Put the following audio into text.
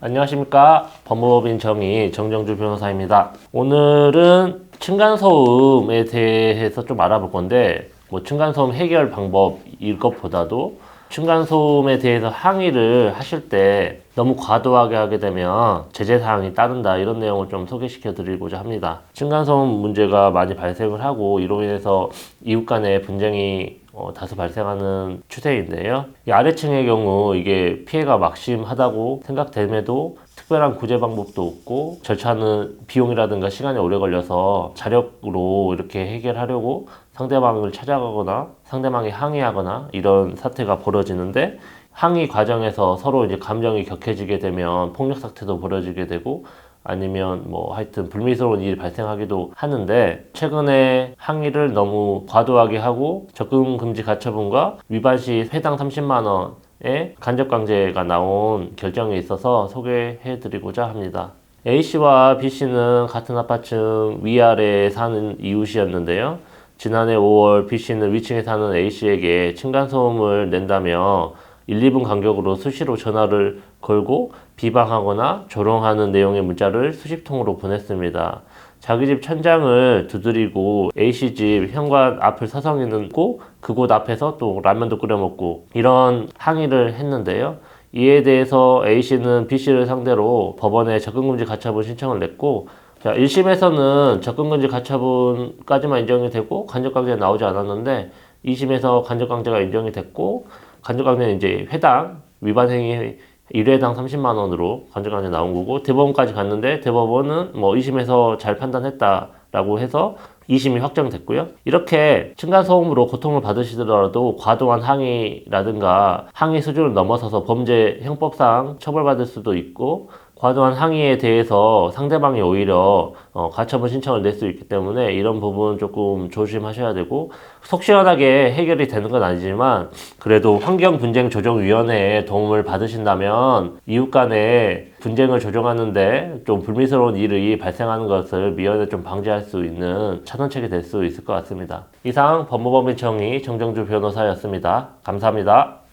안녕하십니까 법무법인 정의 정정주 변호사입니다. 오늘은 층간소음에 대해서 좀 알아볼 건데 뭐 층간소음 해결 방법일 것보다도 층간소음에 대해서 항의를 하실 때 너무 과도하게 하게 되면 제재 사항이 따른다 이런 내용을 좀 소개시켜 드리고자 합니다. 층간소음 문제가 많이 발생을 하고 이로 인해서 이웃 간의 분쟁이 어, 다소 발생하는 추세인데요. 이 아래층의 경우 이게 피해가 막심하다고 생각됨에도 특별한 구제 방법도 없고 절차는 비용이라든가 시간이 오래 걸려서 자력으로 이렇게 해결하려고 상대방을 찾아가거나 상대방이 항의하거나 이런 사태가 벌어지는데 항의 과정에서 서로 이제 감정이 격해지게 되면 폭력 사태도 벌어지게 되고 아니면 뭐 하여튼 불미스러운 일이 발생하기도 하는데 최근에 항의를 너무 과도하게 하고 접근 금지 가처분과 위반 시 회당 30만 원 의 간접 강제가 나온 결정에 있어서 소개해 드리고자 합니다. A씨와 B씨는 같은 아파트 위아래에 사는 이웃이었는데요. 지난해 5월 B씨는 위층에 사는 A씨에게 층간소음을 낸다며 1, 2분 간격으로 수시로 전화를 걸고 비방하거나 조롱하는 내용의 문자를 수십 통으로 보냈습니다. 자기 집 천장을 두드리고 A씨 집 현관 앞을 서성이고 그곳 앞에서 또 라면도 끓여 먹고 이런 항의를 했는데요. 이에 대해서 A씨는 B씨를 상대로 법원에 접근금지 가처분 신청을 냈고 자, 1심에서는 접근금지 가처분까지만 인정이 되고 간접강제가 나오지 않았는데 2심에서 간접강제가 인정이 됐고 간접강제는 이제 회당 위반 행위 1회당 30만 원으로 간접강제 나온 거고 대법원까지 갔는데 대법원은 뭐 2심에서 잘 판단했다라고 해서 2심이 확정됐고요. 이렇게 층간소음으로 고통을 받으시더라도 과도한 항의라든가 항의 수준을 넘어서서 범죄 형법상 처벌받을 수도 있고 과도한 항의에 대해서 상대방이 오히려 어, 가처분 신청을 낼 수 있기 때문에 이런 부분 조금 조심하셔야 되고 속 시원하게 해결이 되는 건 아니지만 그래도 환경분쟁조정위원회에 도움을 받으신다면 이웃 간에 분쟁을 조정하는데 좀 불미스러운 일이 발생하는 것을 미연에 좀 방지할 수 있는 차선책이 될 수 있을 것 같습니다. 이상 법무법인 정의 정정주 변호사였습니다. 감사합니다.